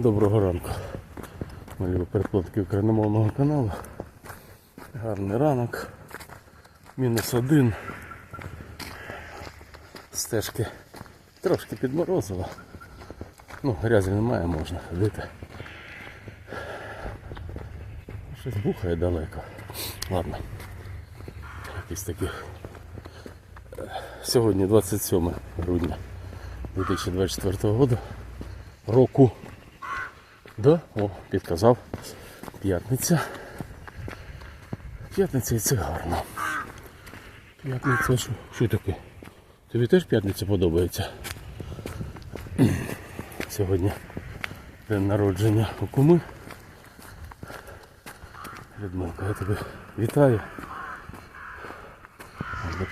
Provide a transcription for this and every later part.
Доброго ранку. Мої любі переплатки україномовного каналу. Гарний ранок. Мінус один. Стежки трошки підморозило. Ну, грязі немає, можна ходити. Щось бухає далеко. Ладно. Якісь такі. Сьогодні 27 грудня 2024 року. Да? О, підказав. П'ятниця. П'ятниця і це гарно. П'ятниця що? Що таке? Тобі теж п'ятниця подобається? Сьогодні день народження у куми. Людмилка, я тебе вітаю.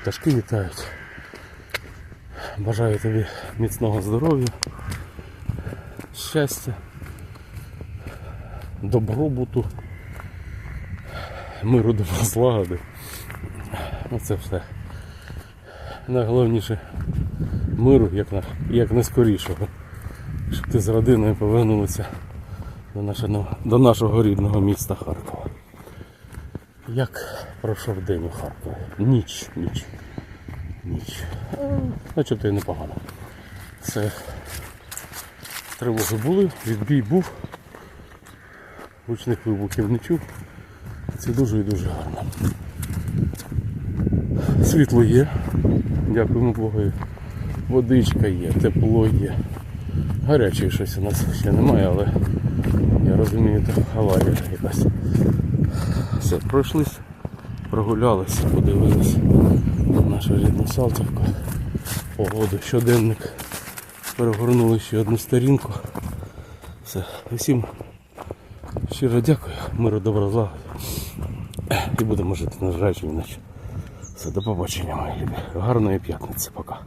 Пташки вітають. Бажаю тобі міцного здоров'я, щастя, добробуту, миру добра злагоди. Ну це все. Найголовніше миру, як, на, як найскорішого. Щоб ти з родиною повернулися до нашого, до нашого рідного міста Харкова. Як пройшов день у Харкові? Ніч, ніч. Ніч. Начебто і непогано. Це тривоги були, відбій був. Гучних вибухів не чув. Це дуже і дуже гарно. Світло є. Дякуємо Богу. Водичка є, тепло є. Гарячої щось у нас ще немає, але я розумію, це аварія якась. Все, пройшлись, прогулялися, подивились на нашу рідну Салтівку. Погоду, щоденник. Перегорнули ще одну сторінку. Все, усім щиро дякую, миру добра злагоди. І будемо жити на жаль, іначе. Все, до побачення, мої любі. Гарної п'ятниці, пока.